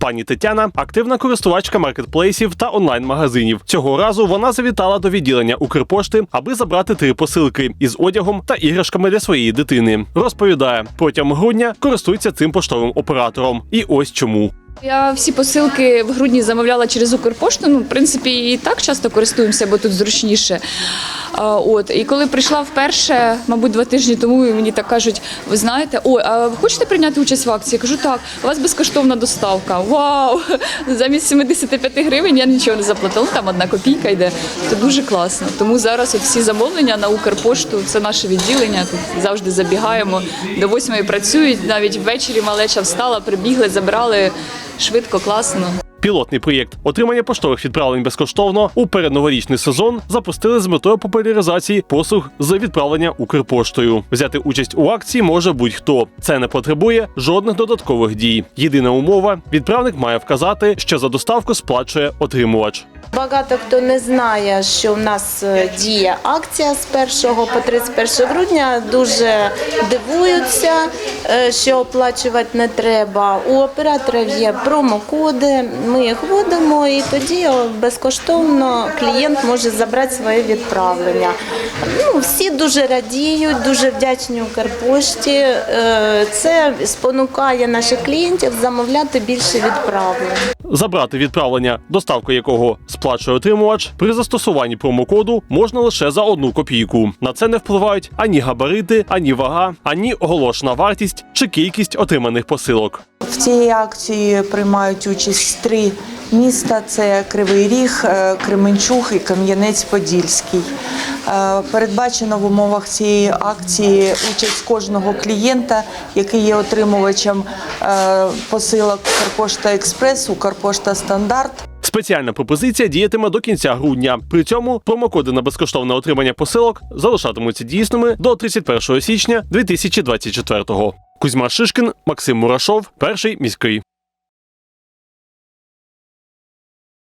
Пані Тетяна активна користувачка маркетплейсів та онлайн-магазинів. Цього разу вона завітала до відділення Укрпошти, аби забрати три посилки із одягом та іграшками для своєї дитини. Розповідає, протягом грудня користується цим поштовим оператором. І ось чому. Я всі посилки в грудні замовляла через Укрпошту. Ну, в принципі, і так часто користуємося, бо тут зручніше. От і коли прийшла вперше, мабуть, два тижні тому, і мені так кажуть: ви знаєте, ой, а ви хочете прийняти участь в акції? Я кажу, так, у вас безкоштовна доставка. Вау! Замість 75 гривень я нічого не заплатила. Там одна копійка йде. Це дуже класно. Тому зараз от всі замовлення на Укрпошту це наше відділення. Тут завжди забігаємо. До восьмої працюють. Навіть ввечері малеча встала, прибігли, забрали швидко, класно. Пілотний проєкт отримання поштових відправлень безкоштовно у передноворічний сезон запустили з метою популяризації послуг з відправлення Укрпоштою. Взяти участь у акції може будь-хто. Це не потребує жодних додаткових дій. Єдина умова: відправник має вказати, що за доставку сплачує отримувач. Багато хто не знає, що в нас е, діє акція з 1 по 31 грудня. Дуже дивуються, е, що оплачувати не треба. У операторів є промокоди. Ми їх вводимо, і тоді безкоштовно клієнт може забрати своє відправлення. Ну, всі дуже радіють, дуже вдячні Укрпошті. Е, Це спонукає наших клієнтів замовляти більше відправлень. Забрати відправлення, доставку якого сплачує отримувач, при застосуванні промокоду можна лише за одну копійку. На це не впливають ані габарити, ані вага, ані оголошена вартість чи кількість отриманих посилок. В цій акції приймають участь три міста: це Кривий Ріг, е, Кременчуг і Кам'янець-Подільський. Е, Передбачено в умовах цієї акції участь кожного клієнта, який є отримувачем е, посилок Укрпошта Експрес, Укрпошта Стандарт. Спеціальна пропозиція діятиме до кінця грудня. При цьому промокоди на безкоштовне отримання посилок залишатимуться дійсними до 31 січня 2024-го. Кузьма Шишкін, Максим Мурашов, перший міський.